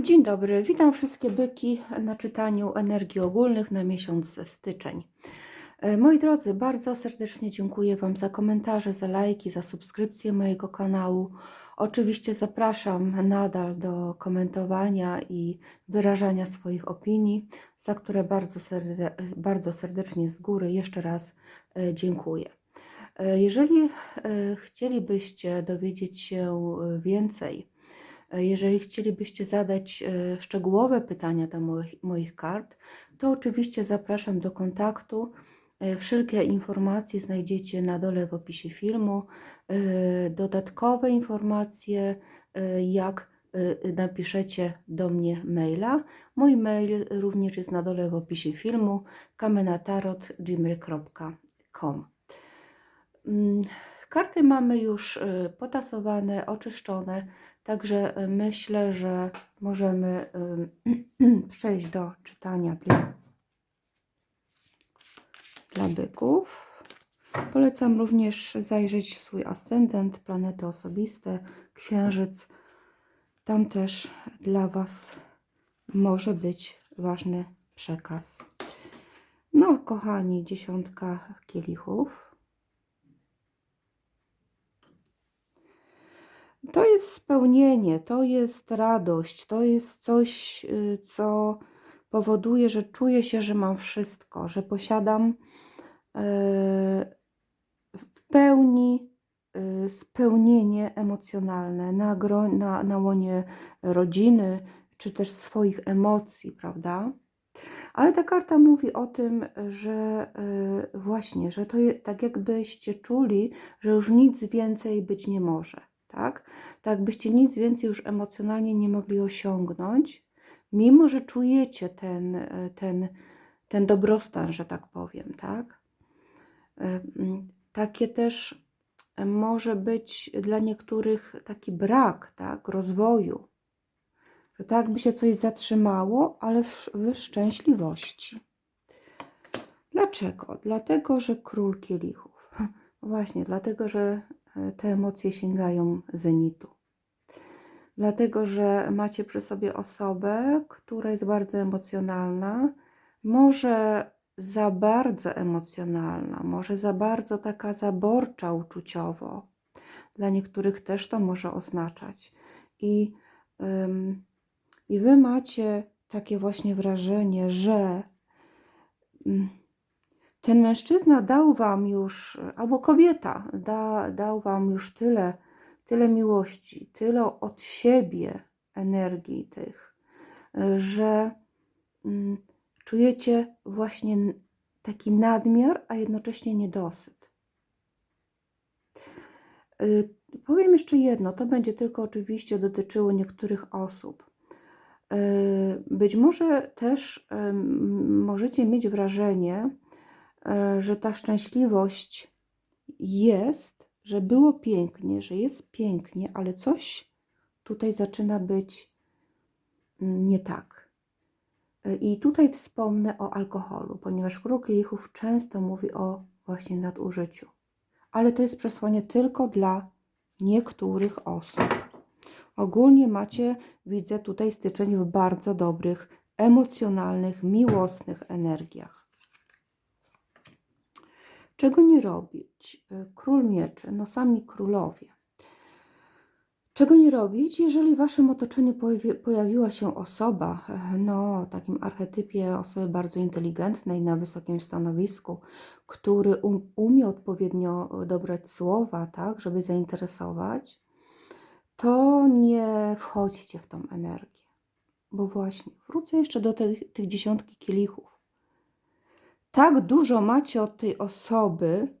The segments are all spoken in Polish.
Dzień dobry, witam wszystkie byki na czytaniu energii ogólnych na miesiąc styczeń. E, Moi drodzy, bardzo serdecznie dziękuję Wam za komentarze, za lajki, za subskrypcję mojego kanału. Oczywiście zapraszam nadal do komentowania i wyrażania swoich opinii, za które bardzo, serde bardzo serdecznie z góry jeszcze raz e, dziękuję. E, Jeżeli chcielibyście dowiedzieć się więcej, Jeżeli chcielibyście zadać e, szczegółowe pytania do moich, moich kart, to oczywiście zapraszam do kontaktu. E, Wszelkie informacje znajdziecie na dole w opisie filmu. E, Dodatkowe informacje, e, jak e, napiszecie do mnie maila. Mój mail również jest na dole w opisie filmu kamenatarot.gmail.com Mm, Karty mamy już e, potasowane, oczyszczone. Także y, myślę, że możemy przejść do czytania dla, dla byków. Polecam również zajrzeć w swój ascendent, planety osobiste, księżyc. Tam też dla Was może być ważny przekaz. No, kochani, dziesiątka kielichów. To jest spełnienie, to jest radość, to jest coś, y, co powoduje, że czuję się, że mam wszystko, że posiadam y, w pełni y, spełnienie emocjonalne na, gro, na, na łonie rodziny, czy też swoich emocji, prawda? Ale ta karta mówi o tym, że właśnie, że to je, tak jakbyście czuli, że już nic więcej być nie może tak? Tak byście nic więcej już emocjonalnie nie mogli osiągnąć, mimo że czujecie ten, e, ten, ten dobrostan, że tak powiem, tak? E, takie też e, może być dla niektórych taki brak, tak? Rozwoju, że tak by się coś zatrzymało, ale w, w szczęśliwości. Dlaczego? Dlatego, że król kielichów. Właśnie, dlatego, że te emocje sięgają zenitu. Dlatego, że macie przy sobie osobę, która jest bardzo emocjonalna, może za bardzo emocjonalna, może za bardzo taka zaborcza uczuciowo. Dla niektórych też to może oznaczać. I, ym, i wy macie takie właśnie wrażenie, że. Ym, ten mężczyzna dał wam już, albo kobieta, da, dał wam już tyle, tyle miłości, tyle od siebie energii tych, że mm, czujecie właśnie taki nadmiar, a jednocześnie niedosyt. Y, powiem jeszcze jedno, to będzie tylko oczywiście dotyczyło niektórych osób. Y, być może też możecie mieć wrażenie, że ta szczęśliwość jest, że było pięknie, że jest pięknie, ale coś tutaj zaczyna być mm, nie tak. E, I tutaj wspomnę o alkoholu, ponieważ król kielichów często mówi o właśnie nadużyciu. Ale to jest przesłanie tylko dla niektórych osób. Ogólnie macie, widzę tutaj styczeń w bardzo dobrych, emocjonalnych, miłosnych energiach. Czego nie robić? E, król mieczy, no sami królowie. Czego nie robić, jeżeli w waszym otoczeniu pojawi, pojawiła się osoba, e, no takim archetypie osoby bardzo inteligentnej, na wysokim stanowisku, który um, umie odpowiednio dobrać słowa, tak, żeby zainteresować, to nie wchodźcie w tą energię. Bo właśnie, wrócę jeszcze do tych, tych dziesiątki kielichów tak dużo macie od tej osoby,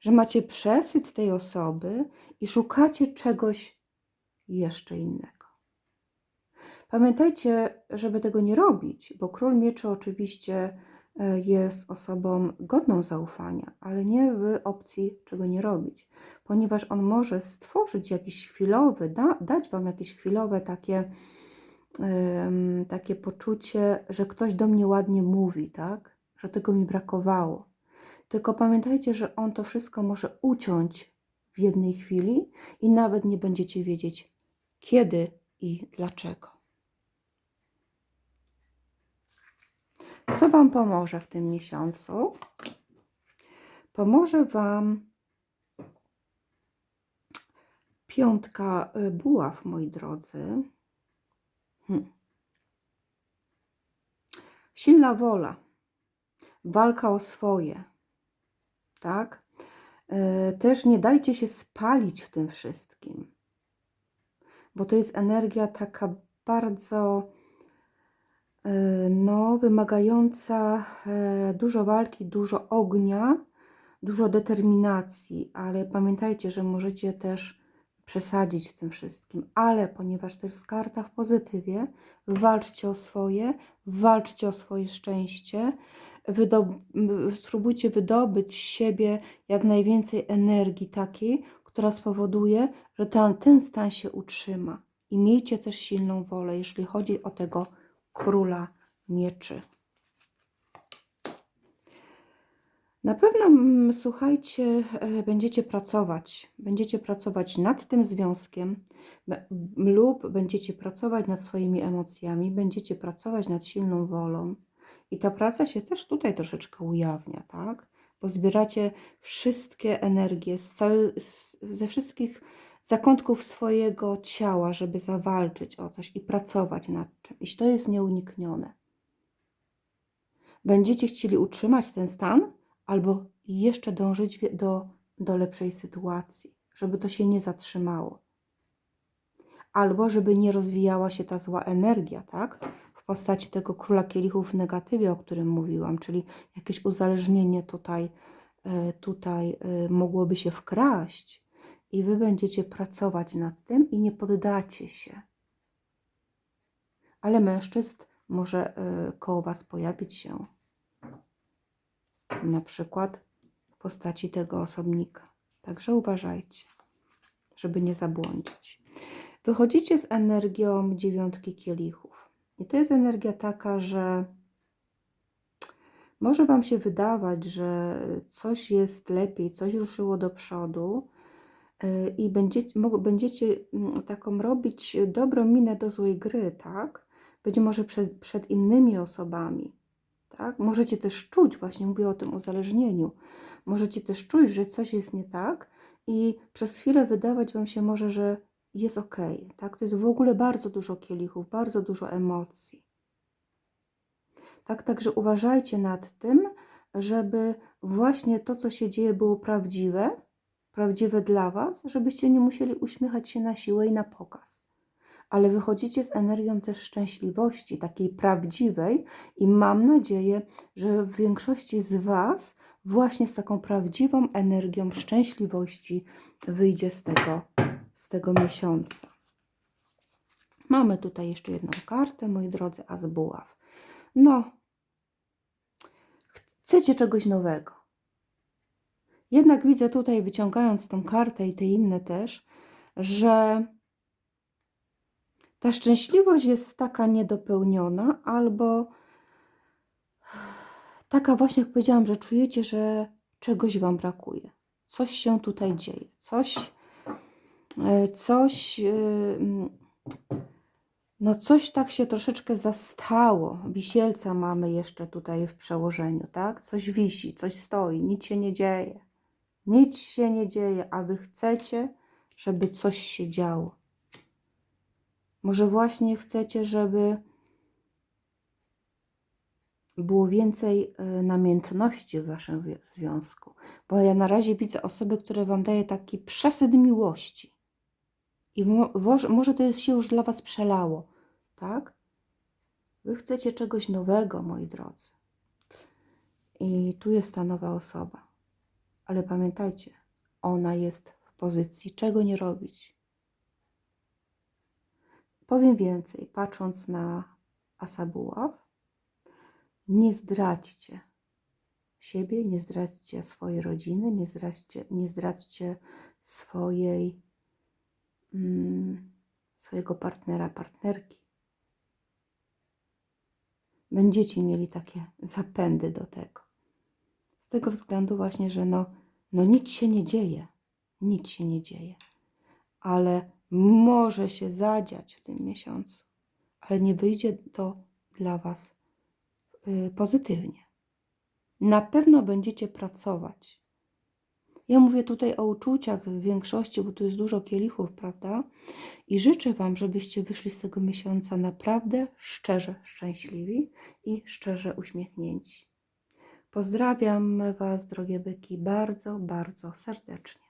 że macie przesyt tej osoby i szukacie czegoś jeszcze innego. Pamiętajcie, żeby tego nie robić, bo król mieczy oczywiście e, jest osobą godną zaufania, ale nie w opcji czego nie robić, ponieważ on może stworzyć jakiś chwilowy, da, dać wam jakieś chwilowe takie, takie poczucie, że ktoś do mnie ładnie mówi, tak? Że tego mi brakowało. Tylko pamiętajcie, że on to wszystko może uciąć w jednej chwili i nawet nie będziecie wiedzieć kiedy i dlaczego. Co Wam pomoże w tym miesiącu? Pomoże Wam piątka y, buław, moi drodzy. Hmm. Silna wola, walka o swoje, tak? E, Też nie dajcie się spalić w tym wszystkim, bo to jest energia taka bardzo e, no, wymagająca e, dużo walki, dużo ognia, dużo determinacji, ale pamiętajcie, że możecie też przesadzić w tym wszystkim, ale ponieważ to jest karta w pozytywie, walczcie o swoje, walczcie o swoje szczęście, spróbujcie wydobyć z siebie jak najwięcej energii takiej, która spowoduje, że ten, ten stan się utrzyma. I miejcie też silną wolę, jeśli chodzi o tego króla mieczy. Na pewno, mm, słuchajcie, e, będziecie pracować. Będziecie pracować nad tym związkiem lub będziecie pracować nad swoimi emocjami, będziecie pracować nad silną wolą. I ta praca się też tutaj troszeczkę ujawnia, tak? Bo zbieracie wszystkie energie z cały, z, ze wszystkich zakątków swojego ciała, żeby zawalczyć o coś i pracować nad czymś. To jest nieuniknione. Będziecie chcieli utrzymać ten stan, albo jeszcze dążyć do, do lepszej sytuacji, żeby to się nie zatrzymało. Albo żeby nie rozwijała się ta zła energia, tak? Postaci tego króla kielichów w negatywie, o którym mówiłam, czyli jakieś uzależnienie tutaj, e, tutaj e, mogłoby się wkraść i wy będziecie pracować nad tym i nie poddacie się. Ale mężczyzn może e, koło was pojawić się na przykład w postaci tego osobnika. Także uważajcie, żeby nie zabłądzić. Wychodzicie z energią dziewiątki kielichów. I to jest energia taka, że może Wam się wydawać, że coś jest lepiej, coś ruszyło do przodu yy, i będziecie, będziecie mm, taką robić dobrą minę do złej gry, tak? Być może przed, przed innymi osobami, tak? Możecie też czuć, właśnie mówię o tym uzależnieniu, możecie też czuć, że coś jest nie tak i przez chwilę wydawać Wam się może, że jest ok, tak? To jest w ogóle bardzo dużo kielichów, bardzo dużo emocji. Tak, także uważajcie nad tym, żeby właśnie to, co się dzieje, było prawdziwe, prawdziwe dla Was, żebyście nie musieli uśmiechać się na siłę i na pokaz. Ale wychodzicie z energią też szczęśliwości, takiej prawdziwej, i mam nadzieję, że w większości z Was właśnie z taką prawdziwą energią szczęśliwości wyjdzie z tego, z tego miesiąca. Mamy tutaj jeszcze jedną kartę, moi drodzy, As Buław. No, chcecie czegoś nowego. Jednak widzę tutaj, wyciągając tą kartę i te inne też, że ta szczęśliwość jest taka niedopełniona, albo taka właśnie, jak powiedziałam, że czujecie, że czegoś Wam brakuje. Coś się tutaj dzieje, coś, coś, e, mm, no coś tak się troszeczkę zastało. Wisielca mamy jeszcze tutaj w przełożeniu, tak? Coś wisi, coś stoi, nic się nie dzieje. Nic się nie dzieje, a Wy chcecie, żeby coś się działo. Może właśnie chcecie, żeby było więcej e, namiętności w waszym wi- związku. Bo ja na razie widzę osoby, które wam daje taki przesyt miłości. I może to się już dla was przelało, tak? Wy chcecie czegoś nowego, moi drodzy. I tu jest ta nowa osoba. Ale pamiętajcie, ona jest w pozycji czego nie robić. Powiem więcej, patrząc na Asa Buław, nie zdradźcie siebie, nie zdradźcie swojej rodziny, nie zdradźcie, nie zdradźcie swojej, swojego partnera, partnerki. Będziecie mieli takie zapędy do tego. Z tego względu właśnie, że no, no nic się nie dzieje, nic się nie dzieje, ale może się zadziać w tym miesiącu, ale nie wyjdzie to dla Was y, pozytywnie. Na pewno będziecie pracować. Ja mówię tutaj o uczuciach w większości, bo tu jest dużo kielichów, prawda? I życzę Wam, żebyście wyszli z tego miesiąca naprawdę szczerze szczęśliwi i szczerze uśmiechnięci. Pozdrawiam Was, drogie byki, bardzo, bardzo serdecznie.